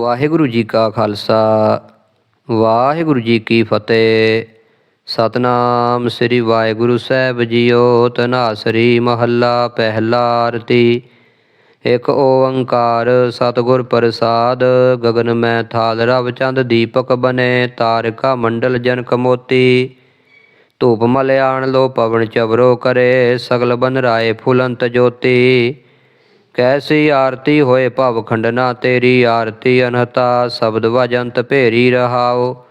ਵਾਹਿਗੁਰੂ ਜੀ ਕਾ ਖਾਲਸਾ, ਵਾਹਿਗੁਰੂ ਜੀ ਕੀ ਫਤਿਹ। ਸਤਨਾਮ ਸ੍ਰੀ ਵਾਹਿਗੁਰੂ ਸਾਹਿਬ ਜੀਓ ਤਨਾਸਰੀ ਮਹੱਲਾ ਪਹਿਲਾ ਆਰਤੀ। ਇਕ ਓੰਕਾਰ ਸਤਿਗੁਰ ਪ੍ਰਸਾਦ, ਗਗਨ ਮੈਂ ਥਾਲ ਰਵ ਚੰਦ ਦੀਪਕ ਬਨੇ, ਤਾਰਕਾ ਮੰਡਲ ਜਨਕ ਮੋਤੀ। ਧੂਪ ਮਲਿਆਣ ਲੋ ਪਵਨ ਚਵਰੋ ਕਰੇ, ਸਗਲ ਬਨ ਰਾਏ ਫੁਲੰਤ ਜੋਤੀ। ਕੈਸੀ ਆਰਤੀ ਹੋਏ ਭਵ ਖੰਡਨਾ, ਤੇਰੀ ਆਰਤੀ ਅਨਹਤਾ, ਸ਼ਬਦ ਵਜੰਤ ਭੇਰੀ ਰਹਾਓ।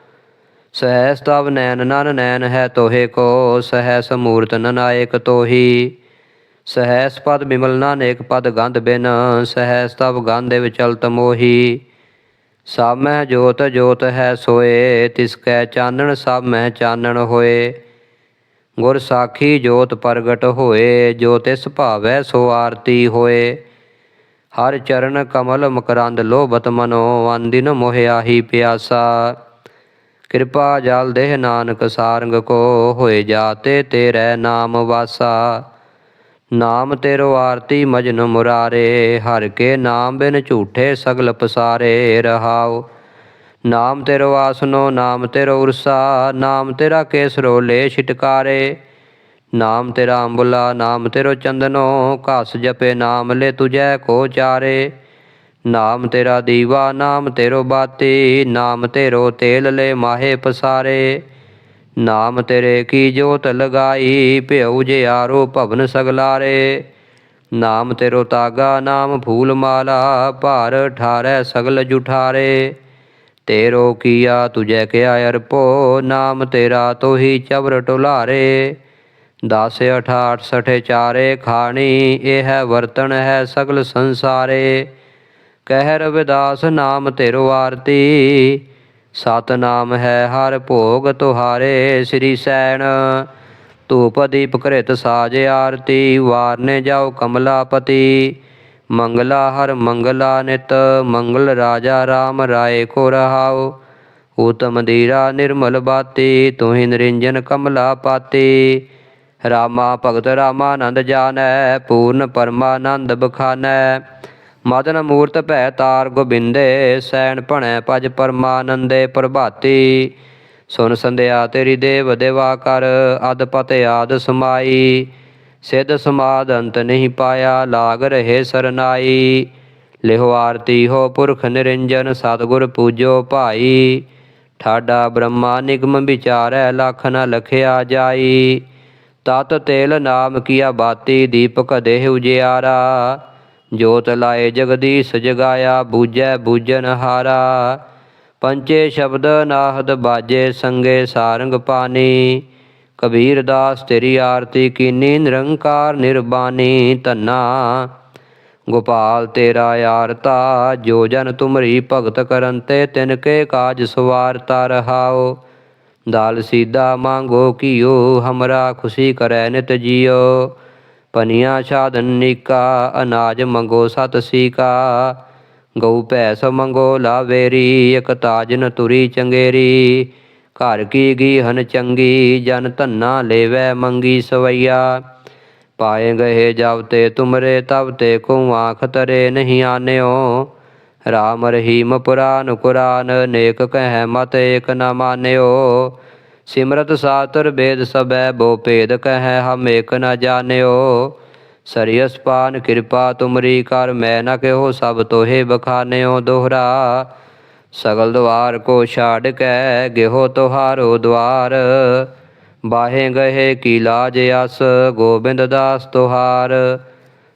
ਸਹਿਸ ਤਵ ਨੈਨ ਨਨ ਨੈਨ ਹੈ ਤੋਹੇ ਕੋ, ਸਹਿਸ ਮੂਰਤ ਨਨਾਇਕ ਤੋਹੀ। ਸਹਿਸ ਪਦ ਬਿਮਲ ਨਾਨੇਕ ਪਦ ਗੰਧ ਬਿਨ ਸਹਿ ਤਵ ਗੰਧ ਵਿਚਲਤ ਮੋਹੀ। ਸਭ ਮਹਿ ਜੋਤ ਜੋਤ ਹੈ ਸੋਏ, ਤਿਸ ਕੈ ਚਾਨਣ ਸਭ ਮਹਿ ਚਾਨਣ ਹੋਏ। ਗੁਰ ਸਾਖੀ ਜੋਤ ਪ੍ਰਗਟ ਹੋਏ, ਜੋ ਤਿਸ ਭਾਵੈ ਸੋ ਆਰਤੀ ਹੋਏ। ਹਰ ਚਰਨ ਕਮਲ ਮਕਰੰਦ ਲੋਭਤ ਮਨੋ ਅੰਦਿਨ ਮੋਹਿਆਹੀ ਪਿਆਸਾ। ਕਿਰਪਾ ਜਲ ਦੇਹ ਨਾਨਕ ਸਾਰੰਗ ਕੋ ਹੋਏ ਜਾਤੇ ਤੇਰੇ ਨਾਮ ਵਾਸਾ। ਨਾਮ ਤੇਰੋ ਆਰਤੀ ਮਜਨ ਮੁਰਾਰੇ, ਹਰ ਕੇ ਨਾਮ ਬਿਨ ਝੂਠੇ ਸਗਲ ਪਸਾਰੇ ਰਹਾਓ ਨਾਮ ਤੇਰੋ ਆਸਨੋ, ਨਾਮ ਤੇਰੋ ਉਰਸਾ, ਨਾਮ ਤੇਰਾ ਕੇਸਰੋ ਲੈ ਛਿਟਕਾਰੇ। ਨਾਮ ਤੇਰਾ ਅੰਬੁਲਾ, ਨਾਮ ਤੇਰੋ ਚੰਦਨੋ, ਘਸ ਜਪੇ ਨਾਮ ਲੈ ਤੁਜੈ ਕੋ ਚਾਰੇ। ਨਾਮ ਤੇਰਾ ਦੀਵਾ, ਨਾਮ ਤੇਰੋ ਬਾਤੀ, ਨਾਮ ਤੇਰੋ ਤੇਲ ਲੈ ਮਾਹੇ ਪਸਾਰੇ। ਨਾਮ ਤੇਰੇ ਕੀ ਜੋਤ ਲਗਾਈ, ਭਿਉ ਜਿਆਰੋ ਭਵਨ ਸਗਲਾਰੇ। ਨਾਮ ਤੇਰੋ ਤਾਗਾ, ਨਾਮ ਫੂਲ ਮਾਲਾ, ਭਾਰ ਠਾਰੈ ਸਗਲ ਜੁਠਾਰੇ। ਤੇਰੋ ਕੀਆ ਤੁਜੈ ਕਿਆ ਅਰਪੋ, ਨਾਮ ਤੇਰਾ ਤੋਹੀ ਚਵਰ ਟੁਲਾਰੇ। ਦਸ ਅਠਾਠ ਸਠੇ ਚਾਰੇ ਖਾਣੀ, ਇਹ ਹੈ ਵਰਤਨ ਹੈ ਸਗਲ ਸੰਸਾਰੇ। ਕਹਿ ਰਵਿਦਾਸ ਨਾਮ ਤੇਰੋ ਆਰਤੀ ਸਤ ਨਾਮ ਹੈ ਹਰ ਭੋਗ ਤੁਹਾਰੇ, ਸ੍ਰੀ ਸੈਣ। ਧੂਪ ਦੀਪ ਕ੍ਰਿਤ ਸਾਜ ਆਰਤੀ, ਵਾਰਨੇ ਜਾਓ ਕਮਲਾਪਤੀ। ਮੰਗਲਾ ਹਰ ਮੰਗਲਾ ਨਿਤ, ਮੰਗਲ ਰਾਜਾ RAM ਰਾਏ ਕੋ ਰਹਾਓ ਊਤਮ ਦੀਰਾ ਨਿਰਮਲ ਬਾਤੀ ਤੁਹੀ ਨਿਰੰਜਨ ਕਮਲਾ ਪਾਤੀ। ਰਾਮਾ ਭਗਤ ਰਾਮਾਨੰਦ ਜਾਣੈ, ਪੂਰਨ ਪਰਮਾਨੰਦ ਬਖਾਨੈ। ਮਦਨ ਮੂਰਤ ਭੈ ਤਾਰ ਗੋਬਿੰਦੇ, ਸੈਣ ਭਣੈ ਪਜ ਪਰਮਾਨੰਦੇ ਪ੍ਰਭਾਤੀ। ਸੁਨ ਸੰਧਿਆ ਤੇਰੀ ਦੇਵ ਦੇਵਾ ਕਰ, ਅਦ ਪਤ ਆਦ ਸਮਾਈ। ਸਿਧ ਸਮਾਦ ਅੰਤ ਨਹੀਂ ਪਾਇਆ, ਲਾਗ ਰਹੇ ਸਰਨਾਈ। ਲਿਹੋ ਆਰਤੀ ਹੋ ਪੁਰਖ ਨਿਰੰਜਨ, ਸਤਿਗੁਰ ਪੂਜੋ ਭਾਈ। ਠਾਡਾ ਬ੍ਰਹਮਾ ਨਿਗਮ ਵਿਚਾਰੈ, ਲਖ ਨ ਲਖਿਆ ਜਾਈ। ਤਤ ਤੇਲ ਨਾਮ ਕੀਆ ਬਾਤੀ ਦੀਪਕ ਦੇਹ ਉਜਿਆਰਾ, ਜੋਤ ਲਾਏ ਜਗਦੀਸ਼ ਜਗਾਇਆ, ਬੂਝੈ ਬੂਜਨ ਹਾਰਾ। ਪੰਚੇ ਸ਼ਬਦ ਨਾਹਦ ਬਾਜੇ ਸੰਗੇ ਸਾਰੰਗ ਪਾਨੀ। ਕਬੀਰ ਦਾਸ ਤੇਰੀ ਆਰਤੀ ਕੀਨੀ, ਨਿਰੰਕਾਰ ਨਿਰਬਾਨੀ ਧੰਨਾ। ਗੋਪਾਲ ਤੇਰਾ ਆਰਤਾ, ਜੋ ਜਨ ਤੁਮਰੀ ਭਗਤ ਕਰਨ ਤੇ ਤਿਨ ਕੇ ਕਾਜ ਸਵਾਰਤਾ ਰਹਾਓ। ਦਾਲ ਸੀਦਾ ਮੰਗੋ ਕੀਓ ਹਮਰਾ ਖੁਸ਼ੀ ਕਰੈ ਨਿਤ ਜੀਓ। ਪਨੀਆਂ ਛਾਦਨ ਨੀਕਾ, ਅਨਾਜ ਮੰਗੋ ਸਤ ਸੀਕਾ। ਗਊ ਭੈਸ ਮੰਗੋ ਲਾਵੇਰੀ, ਇਕ ਤਾਜਨ ਤੁਰੀ ਚੰਗੇਰੀ। ਘਰ ਕੀ ਗੀਹਨ ਚੰਗੀ, ਜਨ ਧੰਨਾ ਲੇਵੈ ਮੰਗੀ ਸਵਈਆ। ਪਾਏ ਗਏ ਜਬ ਤੇ ਤੁਮਰੇ, ਤਬ ਤੇ ਕੋ ਆਖ ਤਰੇ ਨਹੀਂ ਆਨਿਓ। ਰਾਮ ਰਹੀਮ ਪੁਰਾਨ ਕੁਰਾਨ, ਨੇਕ ਕਹਿ ਮਤ ਏਕ ਨ ਮਾਨਿਓ। ਸਿਮਰਤ ਸਾਤਰ ਬੇਦ ਸਬੈ ਬੋ ਭੇਦ ਕਹਿ ਹਮ ਏਕ ਨ ਜਾਣਿਓ। ਸਰੀਅਸ ਪਾਨ ਕਿਰਪਾ ਤੁਮਰੀ ਕਰ, ਮੈਂ ਨ ਕਿਹੋ ਸਭ ਤੋਹੇ ਬਖਾਨਿਓ ਦੋਹਰਾ। ਸਗਲ ਦਵਾਰ ਕੋ ਛਾੜ ਕੇ, ਗਿਹੋ ਤੁਹਾਰੋ ਦਵਾਰ। ਬਾਹੇ ਗਹੇ ਕੀ ਲਾਜ ਅਸ, ਗੋਬਿੰਦ ਦਾਸ ਤੁਹਾਰ।